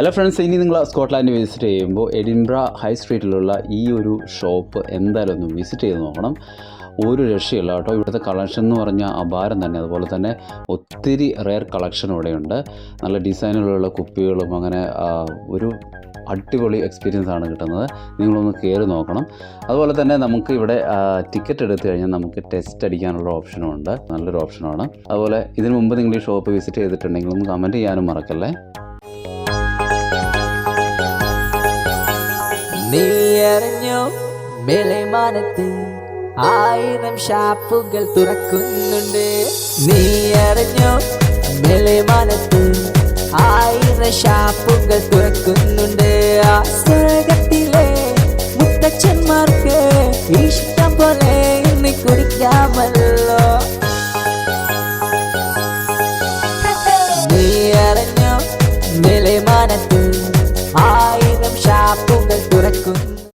Hello friends ഇനി നിങ്ങൾ Scotland visit ചെയ്യുമ്പോൾ എഡിൻബ്ര ഹൈ സ്ട്രീറ്റിലുള്ള ഈ ഒരു ഷോപ്പ് എന്തായാലും ഒന്ന് വിസിറ്റ് ചെയ്ത് നോക്കണം. ഒരു രക്ഷയില്ല കേട്ടോ. ഇവിടുത്തെ കളക്ഷൻ എന്ന് പറഞ്ഞാൽ അപാരം തന്നെ. അതുപോലെ തന്നെ ഒത്തിരി റെയർ കളക്ഷൻ ഇവിടെയുണ്ട്. നല്ല ഡിസൈനിലുള്ള കുപ്പികളും അങ്ങനെ ഒരു അടിപൊളി എക്സ്പീരിയൻസ് ആണ് കിട്ടുന്നത്. നിങ്ങളൊന്ന് കയറി നോക്കണം. അതുപോലെ തന്നെ നമുക്ക് ഇവിടെ ടിക്കറ്റ് എടുത്തു കഴിഞ്ഞാൽ നമുക്ക് ടെസ്റ്റ് അടിക്കാനുള്ള ഓപ്ഷനും ഉണ്ട്. നല്ലൊരു ഓപ്ഷനാണ് അതുപോലെ ഇതിനു മുമ്പ് നിങ്ങൾ ഈ ഷോപ്പ് വിസിറ്റ് ചെയ്തിട്ടുണ്ടെങ്കിൽ ഒന്ന് കമന്റ് ചെയ്യാനും മറക്കല്ലേ. നീ അറിഞ്ഞോ മേലെമാനത്ത് ആയിരം ഷാപ്പുകൾ തുറക്കുന്നുണ്ട്. നീ അറിഞ്ഞോ മേലെമാനത്ത് ആയിരം ഷാപ്പുകൾ തുറക്കുന്നുണ്ട്. ആ മുത്തച്ഛന്മാർക്ക് ഇഷ്ടം പോലെ ഇന്ന് കുടിക്കാമല്ലോ. നീ അറിഞ്ഞോ മേലെമാനത്ത്